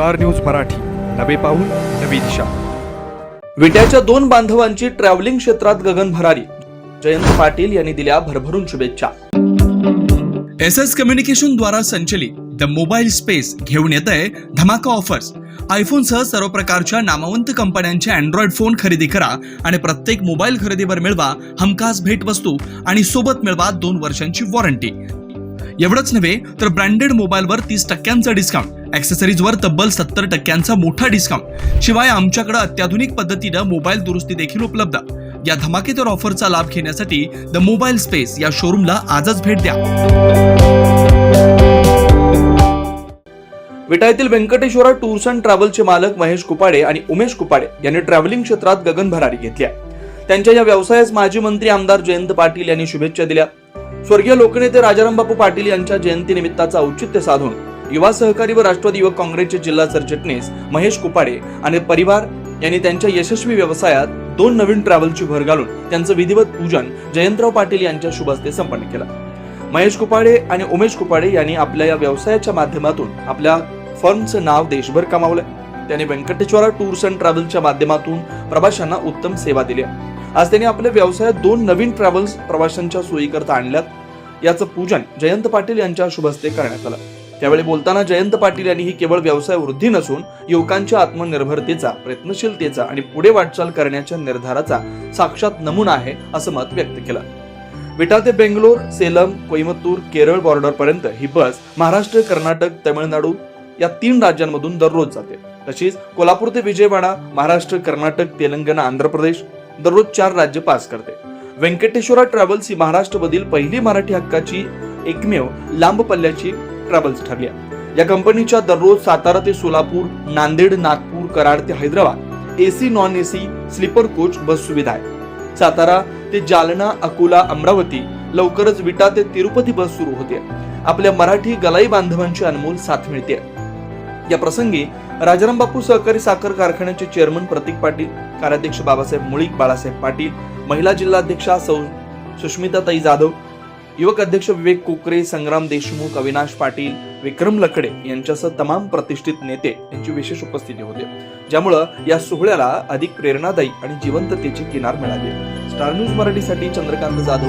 Star news Marathi. नवे पाऊल नवी दिशा. विट्याच्या दोन बांधवांची ट्रॅव्हलिंग क्षेत्रात गगन भरारी. जयंत पाटील यांनी दिल्या भरभरून शुभेच्छा. एस एस कम्युनिकेशन द्वारा संचलित द मोबाईल स्पेस घेऊन येत आहे धमाका ऑफर्स. आयफोनसह सर्व प्रकारच्या नामवंत कंपन्यांचे अँड्रॉइड फोन खरेदी करा आणि प्रत्येक मोबाईल खरेदीवर मिळवा हमखास भेटवस्तू आणि सोबत मिळवा दोन वर्षांची वॉरंटी एवढंच नव्हे तर ब्रँडेड मोबाईलवर तीस टक्क्यांचा डिस्काउंट ॲक्सेसरीजवर तब्बल सत्तर टक्क्यांचा मोठा डिस्काउंट शिवाय आमच्याकडे अत्याधुनिक पद्धतीनं मोबाईल दुरुस्ती देखील उपलब्ध. या धमाकेदार ऑफरचा लाभ घेण्यासाठी द मोबाईल स्पेस या शोरूमला आजच भेट द्या. विटायतील व्यंकटेश्वरा टूर्स अँड ट्रॅव्हलचे मालक महेश कुपाडे आणि उमेश कुपाडे यांनी ट्रॅव्हलिंग क्षेत्रात गगन भरारी घेतली आहे. त्यांच्या या व्यवसायास माजी मंत्री आमदार जयंत पाटील यांनी शुभेच्छा दिल्या. स्वर्गीय लोकनेते राजारामबापू पाटील यांच्या जयंती निमित्ताचं औचित्य साधून युवा सहकारी व राष्ट्रवादी युवक काँग्रेसचे जिल्हा सरचिटणीस महेश कुपाडे आणि परिवार यांनी त्यांच्या यशस्वी व्यवसायात दोन नवीन ट्रॅव्हलची भर घालून त्यांचं विधिवत पूजन जयंतराव पाटील यांच्या शुभ हस्ते संपन्न केलं. महेश कुपाडे आणि उमेश कुपाडे यांनी आपल्या या व्यवसायाच्या माध्यमातून आपल्या फर्मचं नाव देशभर कमावलं. त्यांनी व्यंकटेश्वरा टूर्स अँड ट्रॅव्हलच्या माध्यमातून प्रवाशांना उत्तम सेवा दिली. आज त्यांनी आपल्या व्यवसायात दोन नवीन ट्रॅव्हल्स प्रवाशांच्या सोयीकरता आणल्यात. याचं पूजन जयंत पाटील यांच्या शुभस्ते करण्यात आलं. त्यावेळी बोलताना जयंत पाटील यांनी ही केवळ व्यवसाय वृद्धी नसून युवकांच्या आत्मनिर्भरतेचा प्रयत्नशीलतेचा आणि पुढे वाटचाल करण्याच्या निर्धाराचा साक्षात नमुना आहे असं मत व्यक्त केलं. विटा ते बेंगलोर सेलम कोईमतूर केरळ बॉर्डर पर्यंत ही बस महाराष्ट्र कर्नाटक तमिळनाडू या तीन राज्यांमधून दररोज जाते. तशीच कोल्हापूर ते विजयवाडा महाराष्ट्र कर्नाटक तेलंगणा आंध्र प्रदेश दररोज चार राज्य पास करते. व्यंकटेश्वरा ट्रॅव्हल्स ही महाराष्ट्रामधील पहिली मराठी हक्काची एकमेव लांब पल्ल्याची ट्रॅव्हल्स ठरली या कंपनीच्या दररोज सातारा ते सोलापूर नांदेड नागपूर कराड ते Hyderabad AC non AC sleeper coach bus सुविधा आहे. सातारा ते जालना अकोला अमरावती लवकरच विटा ते तिरुपती बस सुरू होते. आपल्या मराठी गलाई बांधवांची अनमोल साथ मिळते या प्रसंगी राजाराम बापू सहकारी साखर कारखान्याचे चेअरमन प्रतीक पाटील कार्याध्यक्ष बाबासाहेब मुळीक बाळासाहेब पाटील महिला जिल्हाध्यक्षा सौ सुष्मिताताई जाधव युवक अध्यक्ष विवेक कोकरे संग्राम देशमुख अविनाश पाटील विक्रम लकडे यांच्यासह तमाम प्रतिष्ठित नेते यांची विशेष उपस्थिती होते. ज्यामुळं या सोहळ्याला अधिक प्रेरणादायी आणि जिवंततेची किनार मिळाली. स्टार न्यूज मराठीसाठी चंद्रकांत जाधव.